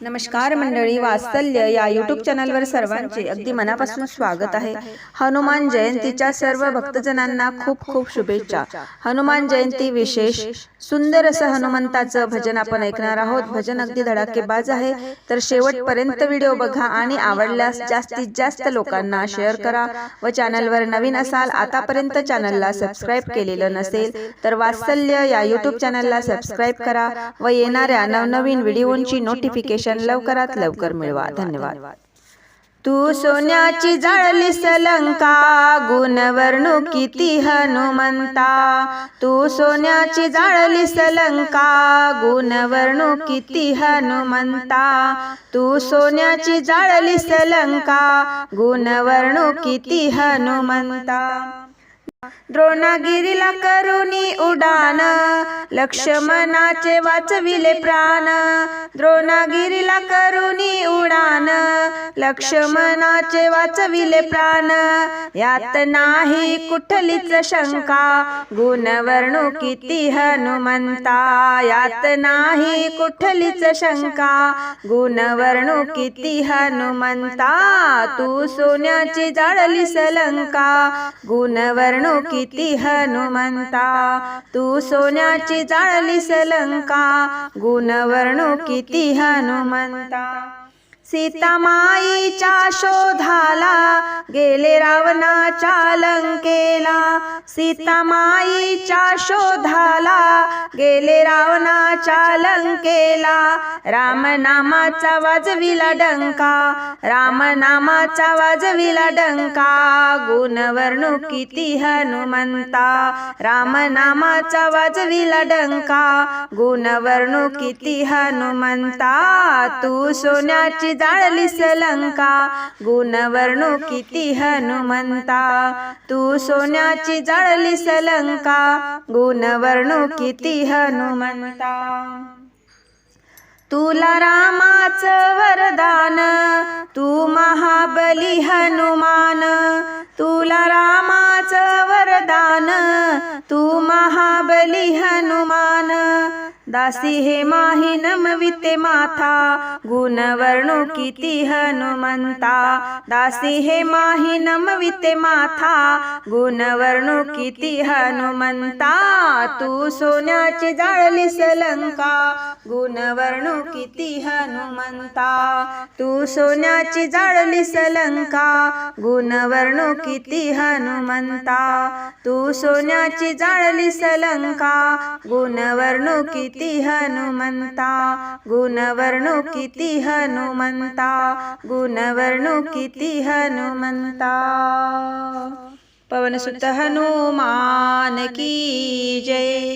नमस्कार मंडळी वात्सल्य या युट्यूब चॅनलवर सर्वांचे अगदी मनापासून स्वागत आहे. हनुमान जयंतीच्या सर्व भक्तजनांना खूप खूप शुभेच्छा. हनुमान जयंती विशेष. सुंदर असं हनुमंताचं भजन आपण ऐकणार आहोत. भजन अगदी धडाकेबाज आहे. तर शेवटपर्यंत व्हिडिओ बघा आणि आवडल्यास जास्तीत जास्त लोकांना शेअर करा व चॅनलवर नवीन असाल आतापर्यंत चॅनलला सबस्क्राईब केलेलं नसेल तर वात्सल्य या युट्यूब चॅनलला सबस्क्राईब करा व येणाऱ्या नवनवीन व्हिडिओंची नोटिफिकेशन लवकरात लवकर मिळवा. धन्यवाद. तू सोन्याची जाळलीस लंका गुणवर्णू किती हनुमंता. तू सोन्याची जाळलीस लंका गुणवर्णू किती हनुमंता. तू सोन्याची जाळलीस लंका गुणवर्णू किती हनुमंता. द्रोणागिरीला करुणी उडान. लक्ष्मणाचे वाचविले प्राण. द्रोणागिरीला करुणी उडान. लक्ष्मणाचे वाचविले प्राण. यात नाही कुठलीच शंका. गुणवर्णू किती हनुमंता. यात नाही कुठलीच शंका. गुणवर्णू किती हनुमंता. तू सोन्याची जाळली लंका. गुणवर्णू किती हनुमंता? तू सोन्याची जाळली सलंका गुणवर्णू किती हनुमंता? सीतामाईच्या शोधाला गेले रावणाच्या लंकेला. सीतामाईच्या शोधाला गेले रावणाच्या लंकेला. रामनामाचा वाजविला डंका रामनामाचा वाजविला डंका. गुणवर्णू किती हनुमंता रामनामाचा वाजविला डंका. गुणवर्णू किती हनुमंता तू सोन्याची जाळलीस लंका गुणवर्णू किती हनुमंता तू सोन्याची जाळलीस लंका गुणवर्णू किती हनुमंता तुला रामाच वरदान तू महाबली हनुमान तुला रामाच वरदान तू महाबली हनुमान दासी हे माही नमविते माथा गुणवर्णू किती हनुमंता. दासी हे माही नमविते माथा गुणवर्णू किती हनुमंता. तू सोन्याची जाळलीस लंका गुणवर्णू किती हनुमंता. तू सोन्याची जाळलीस लंका गुणवर्णू किती हनुमंता. तू सोन्याची जाळलीस लंका गुणवर्णू किती हनुमंता? गुणवर्णू किती हनुमंता? गुणवर्णू किती हनुमंता? पवनसुत हनुमान की जय।